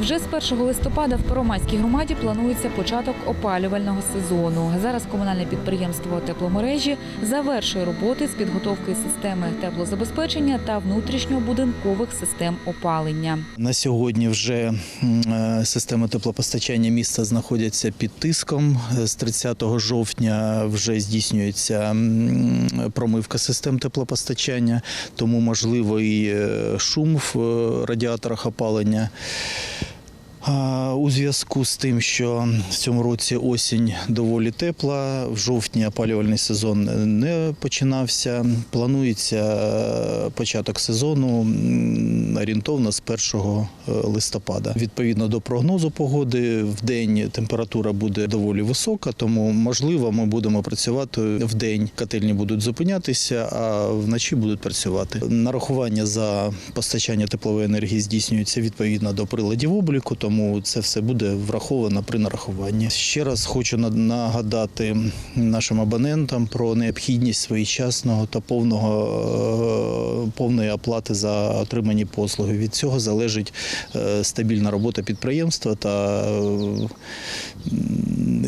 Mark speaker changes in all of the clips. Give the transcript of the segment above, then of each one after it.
Speaker 1: Вже з 1 листопада в Первомайській громаді планується початок опалювального сезону. Зараз комунальне підприємство тепломережі завершує роботи з підготовки системи теплозабезпечення та внутрішньобудинкових систем опалення.
Speaker 2: На сьогодні вже е, системи теплопостачання міста знаходяться під тиском. З 30 жовтня вже здійснюється промивка систем теплопостачання, тому можливий е, шум в е, радіаторах опалення. У зв'язку з тим, що в цьому році осінь доволі тепла, в жовтні опалювальний сезон не починався. Планується е, початок сезону орієнтовно з 1 листопада. Відповідно до прогнозу погоди, в день температура буде доволі висока, тому можливо ми будемо працювати в день. Котельні будуть зупинятися, а вночі будуть працювати. Нарахування за постачання теплової енергії здійснюється відповідно до приладів обліку, тому це все буде враховано при нарахуванні. Ще раз хочу на- нагадати нашим абонентам про необхідність своєчасного та повного е, повної оплати за отримані послуги. Від цього залежить е, стабільна робота підприємства та е,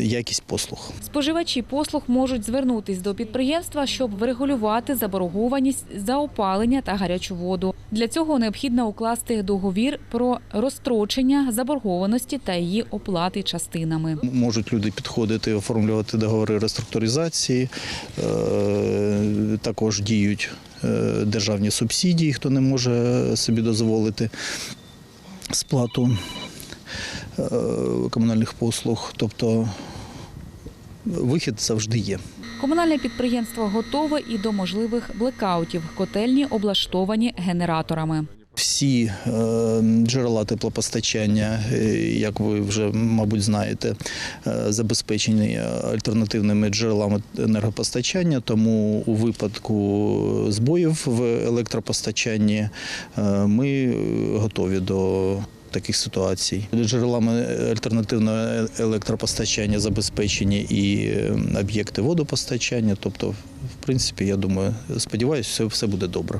Speaker 2: якість послуг.
Speaker 1: Споживачі послуг можуть звернутись до підприємства, щоб врегулювати заборгованість за опалення та гарячу воду. Для цього необхідно укласти договір про розстрочення заборгованості та її оплати частинами.
Speaker 2: Можуть люди підходити, оформлювати договори реструктуризації. Е, Також діють е, державні субсидії, хто не може собі дозволити сплату е, комунальних послуг. Тобто вихід завжди є.
Speaker 1: Комунальне підприємство готове і до можливих блекаутів. Котельні облаштовані генераторами.
Speaker 2: Всі е, джерела теплопостачання, е, як ви вже, мабуть, знаєте, е, забезпечені альтернативними джерелами енергопостачання. Тому у випадку збоїв в електропостачанні ми готові до. Таких ситуацій джерелами альтернативного електропостачання забезпечені і е, об'єкти водопостачання. Тобто, в принципі, я думаю, сподіваюся, все, все буде добре.